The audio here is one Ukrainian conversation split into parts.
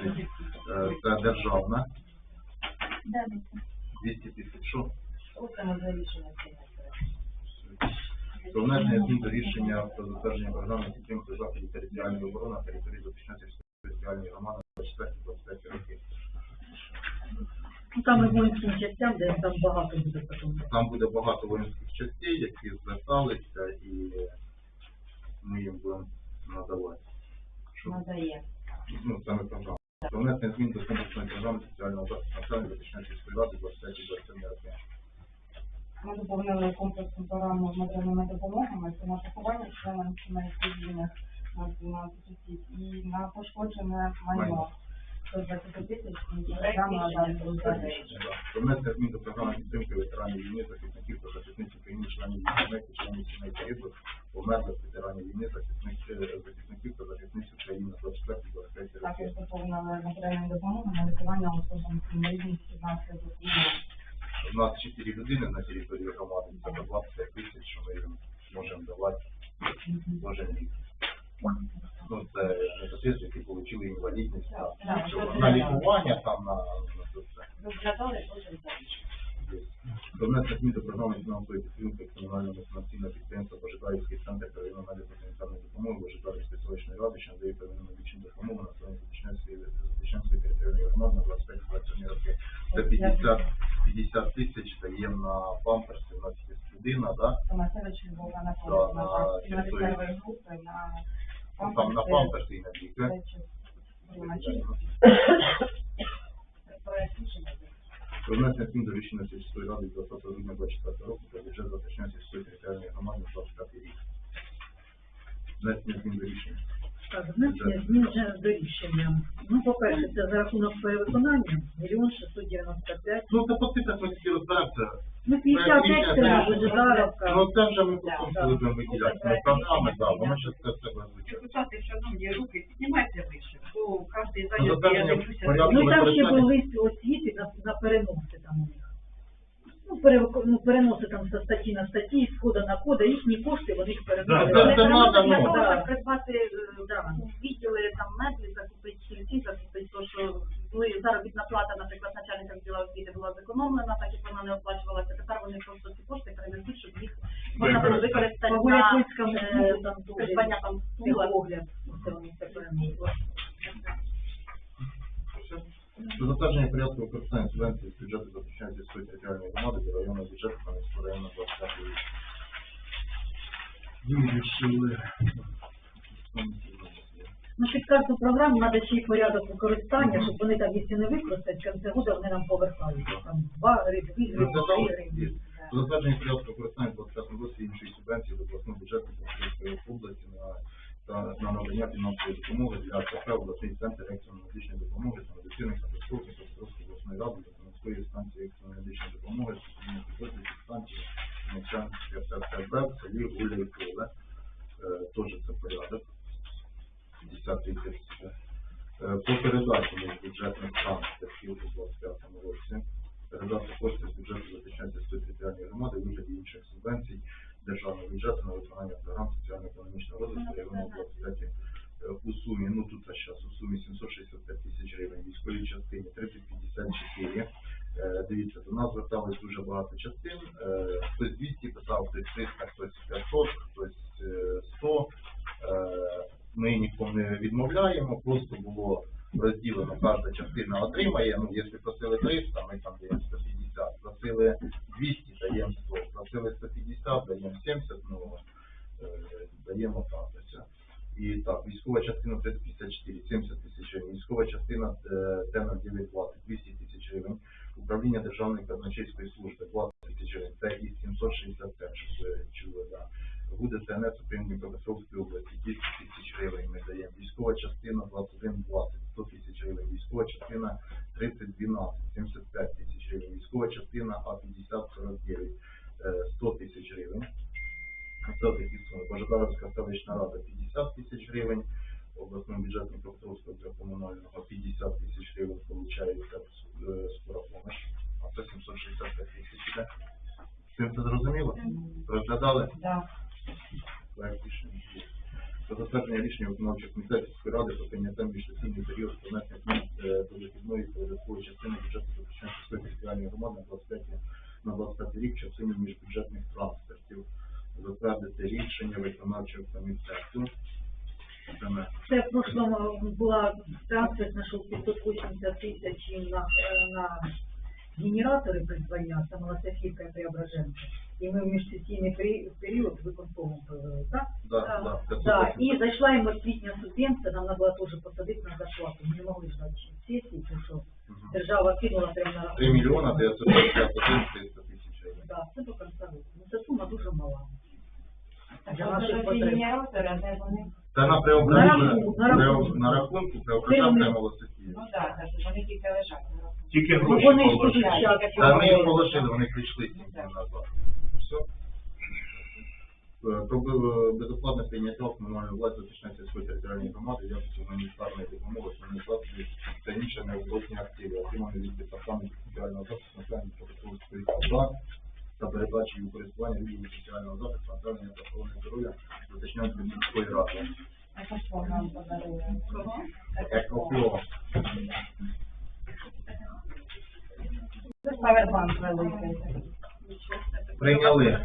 Е, Це державна, 200 тисяч. Що? Про внесення змін до рішення про затвердження програми підтримки заходів територіальної оборони на території Запічнацької територіальної громади 24-25 років. Там і воїнським частям, де там багато буде потім. Там буде багато воїнських частей, які зверталися, і ми їм будемо надавати. Надає. ну, саме програма. Про внесення змін до комплексної програми соціального захисту населення Запічнацької ради 25-27 років. Ми доповнили комплексну програму з матеріальними допомогами це на поховання членам сімей цивільних на 12 осіб і на пошкоджене майно. Майно. 120 тисяч і програма далі розглядається. Про внесення змін до програми підтримки ветеранів війни, захисників та захисниць України, членів сімей членів сімей загиблих, померлих ветеранів війни, захисник- е, захисників та захисниць України на 24-25 Також років. доповнили матеріальні лікування особам з інвалідністю внаслідок війни. У нас 4 людини на території громади, це 25 тисяч, що ми їм можемо давати кожен рік. Ну, це непосредственно, які отримали інвалідність, на, на лікування, там, на, на це все. Розглядали кожен за рішення. Внесення змін до програми фінансової підтримки комунального національного підприємства Божидарівський центр первинної медико-санітарної допомоги Божидарівської селищної ради, що надає первинну медичну допомогу на своїй Запічнської територіальної громади на 25 роки. Це 50, 50 тисяч даємо на памперси, у нас є людина, да? Томасевич на території. групи на Ну, Там на памперси і на ліки. Про внесення змін до рішення сільської ради 20 грудня 24 року про бюджет Запічної сільської територіальної громади на 25 рік. Внесення змін до рішення. Так, внесення змін вже до рішення. Ну, по-перше, це за рахунок перевиконання, мільйон 695. Ну, це по цифрах ми тільки розберемося. Ну, 50 екстра, Божидаровка. Ну, це вже ми потім коли будемо виділяти. Ну, програми, так, воно ще це все звучить. Депутати, шановні, руки піднімайте вище, бо кожен Ну, зайняв, я дивлюся. Ну, там ще був лист освіти на, на переноси там у них. Ну, ну, переноси там со статті на статті, з кода на кода, їхні кошти, вони їх Да, це- це надо, Для ну. того, щоб придбати е, да, відділи, там меблі, закупити стільці, закупити то, що ну, і заробітна плата, наприклад, начальника відділу освіти була зекономлена, так як вона не оплачувалася. Тепер вони просто ці кошти перенесуть, щоб їх можна було використати на е, там придбання там стула. погляд. Це вони все переносили. Про затвердження порядку використання субвенції з бюджету Запічної сільської територіальної громади до районного бюджету та міського району 25 рік. Вирішили. Ну, під карту програм треба ще й порядок використання, щоб вони там, якщо не використають, в кінці года вони нам повертають. Там два гривні, дві гривні, три. Про затвердження порядку використання в 25 році іншої субвенції до обласного бюджету Полтавської області на, на надання фінансової допомоги для КП обласний центр екстреної медичної допомоги та медицини катастрофи Петровської обласної ради та Кам'янської станції екстреної медичної допомоги спеціальної підрозділів станції начальництва ФСБ в селі Гуля Поле. Е, Теж це порядок. 50 тисяч. Е, По передачі між бюджетних транспортів у 25 році. Передати кошти з бюджету Запічанської територіальної громади вигляді інших субвенцій державного бюджету на виконання програм соціально-економічного розвитку району 25 е, у сумі, ну тут зараз у сумі 765 тисяч гривень, військовій частині 3054. Е, Дивіться, до нас звертались дуже багато частин. Е, Хтось 200 писав, хтось 300, хтось 500, хтось е, 100. Е, Ми нікому не відмовляємо, просто було розділено, кожна частина отримає. Ну, якщо просили 300, ми там даємо 150, просили 200, даємо 100, просили 150, даємо 70, ну, е, даємо ось. І так, військова частина 354, 70 тисяч гривень, військова частина е, тема 920, 200 тисяч гривень, управління Державної казначейської служби 20 тисяч гривень, це і 761, що чули, да. Буде ЦНС у Дніпропетровської області 10 тисяч гривень ми даємо, військова частина 2120, 100 тисяч гривень, військова частина 3012, 75 тисяч гривень, військова частина А5049, е, 100 тисяч гривень. Це такі суми. Божедарівська селищна рада 50 тисяч гривень, обласному бюджету Дніпропетровського для комунального 50 тисяч гривень получається е, скора помощь, а це 765 тисяч цим це зрозуміло? Розглядали? Да. Проект рішення. Про затвердження рішення виконавчих комітетів сільської ради про прийняття міжсесійний період внесення змін до вихідної податкової частини бюджету Запорізької територіальної громади на 25 на 25 рік в частині міжбюджетних трансфертів. Затвердити рішення виконавчого комітету. Це в прошлому була трансфер знайшов 580 тисяч на, е, на генератори придбання, це Малософівка і Преображенка. І ми в міжсесійний пері- період виконкомом провели, так? Да, Так. да, 580. Так, і зайшла їм освітня субвенція, нам треба було теж посадити на зарплату. Ми не могли ждати сесії, тому що держава кинула прямо на 3 мільйона 951 300 тисяч гривень. Да, це до кінця року. Ну, Це сума дуже мала. Для а наших потреб. Це на На преображення, рахунку, на рахунку. на рахунку преображення Прямо. Малософія. Ну так, так, вони тільки лежать. Тільки Ну, гроші Вони ж положили. Та ми їх положили, вони прийшли сім днів назад. Все. Е, Про бе- безоплатне прийняття в комунальну власть Затишної сільської територіальної громади якості гуманітарної допомоги засобів та інше необоротні активи, отримані від департаменту соціального захисту населення Петровської ОДА та передачі у користування відділу соціального захисту населення та охорони здоров'я Затишної міської ради. Це що нам подарує? Як Це Павербанк великий. Прийняли.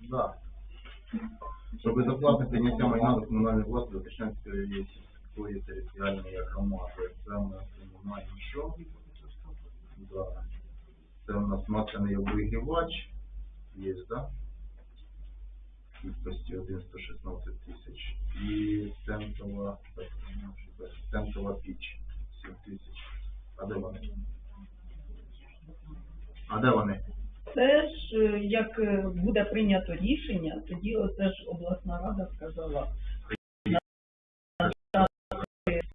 Да. Про безоплатне прийняття майна до комунальної власності Затишнянської сільської територіальної громади. Це у нас маємо що? Да. Це у нас масляний обігрівач. Є, да? Кількості 1 116 тисяч. І центова, так, ну, що це, піч 7 тисяч. А де вони? А де вони? Це ж е, як е, буде прийнято рішення, тоді оце ж обласна рада сказала.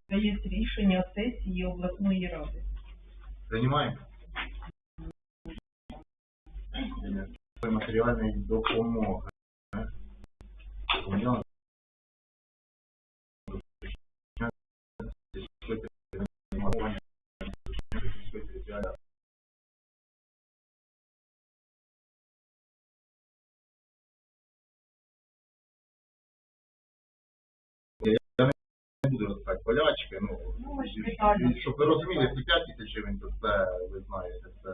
Це є рішення сесії обласної ради. Приймаємо? Матеріальної допомоги. Не буду розказати полячки, ну, Ну, щоб ви розуміли, ці 5 тисяч гривень, то це, ви знаєте, це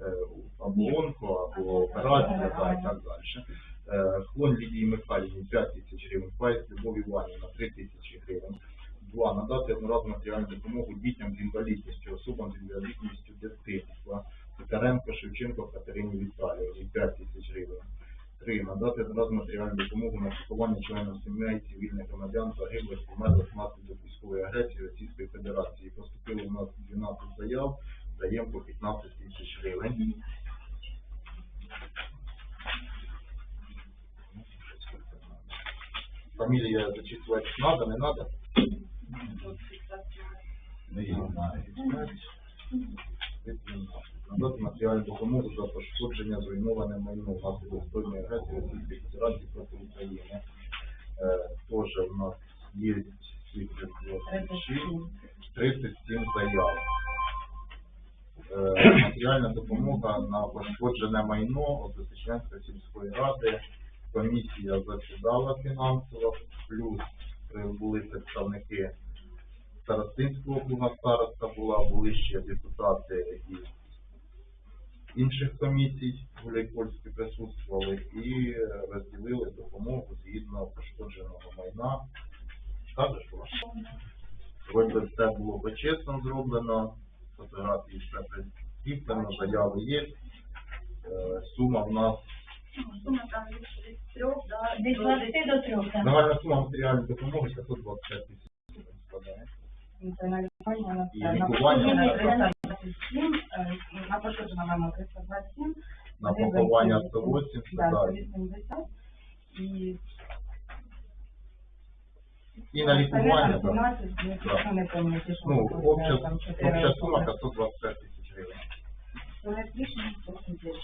е, або онко, або операція, та, і так далі. Е, Хлонь Лідії Михайлівні 5 тисяч гривень, Пайс Любов Іванівна 3 тисячі гривень. Два. Надати одноразову матеріальну допомогу дітям з інвалідністю, особам з інвалідністю дитинства. Титаренко Шевченко Катерині Віталіївні 5 тисяч гривень. Три. Надати одноразову матеріальну допомогу на поховання членів сімей цивільних громадян загиблих померлих внаслідок військової агресії Російської Федерації. Поступило у нас 12 заяв, даємо по 15 тисяч гривень. Фамілія зачитувати надо, не надо? Не знаю. Надати матеріальну допомогу за пошкодження зруйноване майно внаслідок збройної агресії Російської Федерації проти України. Е, Теж у нас є цифри 26, 37 заяв. Е, Матеріальна допомога на пошкоджене майно от Затичнянської сільської ради. Комісія засідала фінансово, плюс були представники Старостинського округа староста була, були ще депутати із інших комісій Гуляйпольські присутствували і е, розділили допомогу згідно пошкодженого майна. Так же? Вроді би все було почесно зроблено, фотографії все прикріплено, заяви є. Е, Сума в нас, Сума там від трьох, да, Від до 20 до 3, так. загальна сума матеріальної допомоги 525 тисяч гривень. Це на І лікування. Пошкодження 327, е, на пошкодження маємо 327. На поховання 180, 180, да, 180. І І на лікування, так. там 17, Да. ну, обща, обща сума 525 тисяч гривень. То сидять.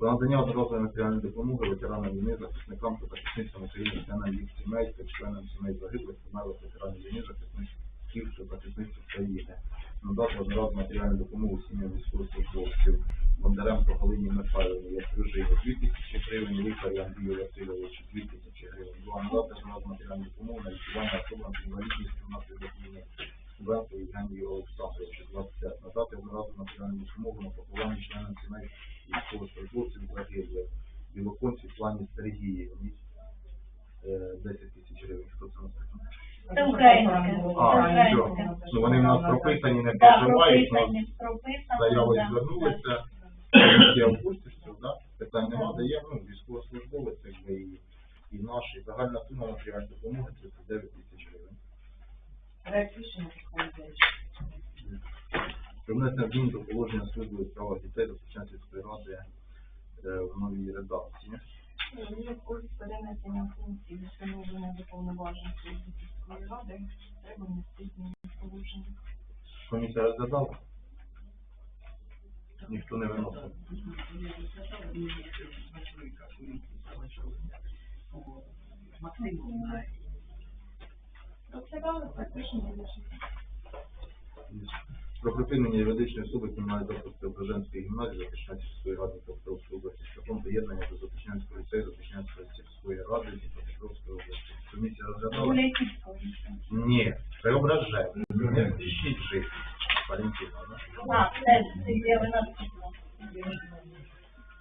Про надання одноразової матеріальної допомоги ветеранам війни, захисникам та захисницям України, членам їх сімей та членам сімей загиблих, померлих ветеранів війни, захисників та захисниць України. Надати одноразову матеріальну допомогу сім'ям військовослужбовців Бондаренко Галині Михайловні, як дружині 2 тисячі гривень, лікарю Андрію Васильовичу 2 тисячі гривень. надати на матеріальну допомогу на лікування особам з інвалідністю внаслідок війни. Субвенцію Євгенію Олександровичу, 25. Надати одноразову матеріальну допомогу на поховання членам сімей військовослужбовців. Білоконці в плані Сергіївні. Е, 10 тисяч гривень. Хто це написано? Це українське. А, Це все. Ну, вони в нас прописані, не проживають, заявою да. звернулися, я в курсі, що, да? питань нема, дає, ну, військовослужбовець, якби, і, і наш, і загальна сума матеріальної допомоги 39 тисяч гривень. Проект рішення підходить. Про внесення змін до положення служби у справах дітей до Сучасівської ради е, в новій редакції. Ось перенесення функцій встановлення до повноважень Сільської ради треба внести зміни в положення. Комісія розглядала? Ніхто не виносив. Рішення вирішити. Про припинення юридичної особи комунальної закладу Преображенської гімназії Запечнянської ради Дніпропетровської області шляхом приєднання до Запечнянського ліцею Запечнянської сільської ради Дніпропетровської області. Комісія розглядала? Ні, Преображенський. Не пишіть жити. Валентина, да? А, це, це я вона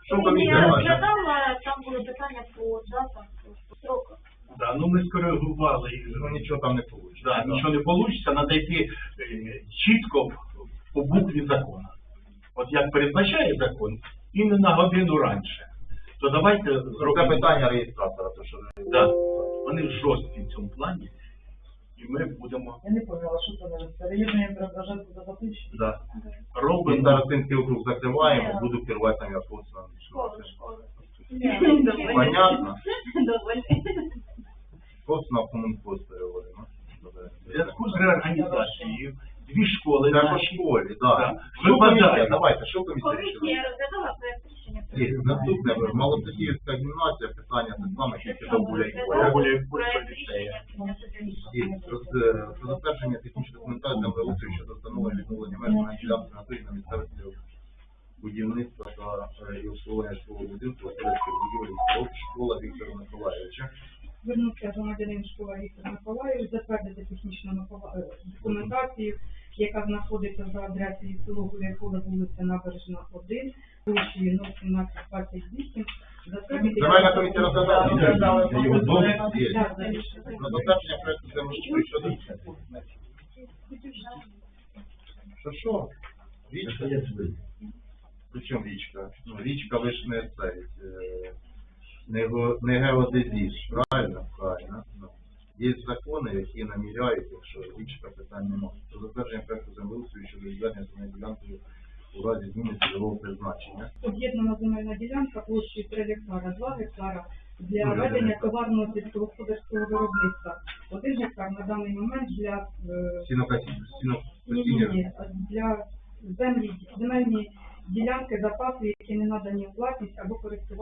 Що комісія розглядала, там були питання по датах, по строках. Да, ну ми скоригували. Ну нічого там не вийде. Да, нічого не вийде, треба йти е, чітко по букві закону. От як передбачає закон, і не на годину раніше. То давайте Це питання реєстратора, то що Да. Вони жорсткі в цьому плані, і ми будемо Я не поняла, що це не переєднання Преображенського до Запоріжжя. да. Ми робимо. Старостинський округ закриваємо, буду керувати там я просто. Школи, школи. Понятно? Доволі. Просто на комунпост переводимо. В зв'язку з реорганізацією дві школи Це наші. школі, Да. так. Що комісія, давайте, що комісія рішила? Комісія розглядала проект рішення. Є, наступне, Малосадіївська гімназія, питання те саме, тільки до Буляйкова. Прогуляй Проект рішення. Е, про затвердження технічної документації землеустрою щодо встановлення відновлення меж на ділянці на на місцевості будівництва та е, і обслуговування житлового будинку, будівель, споруд, школа Віктора Миколаївича. Звернувся громадянин школа Віктор Миколаївич, затвердити технічну напова- е, документацію, яка знаходиться за адресою село Гуляйполе, вулиця Набережна 1, площею 01728. Затвердити... Земельна комісія розглядала, його так. На затвердження проекту землеустрою щодо Що що? Річка? Причому річка? Ну, річка ви ж не е, не, геодезіст, правильно? Правильно. Ну. Є закони, які наміряють, якщо річка питань немає. Про затвердження проекту землеустрою щодо відведення земельної ділянки у разі зміни цільового призначення. Об'єднана земельна ділянка площею 3 гектара, 2 гектара для ведення товарного сільськогосподарського виробництва. 1 гектар на даний момент для е, Сінокосіння. ні, ні, ні, для землі, земельні ділянки запасу, які не надані у власність або користування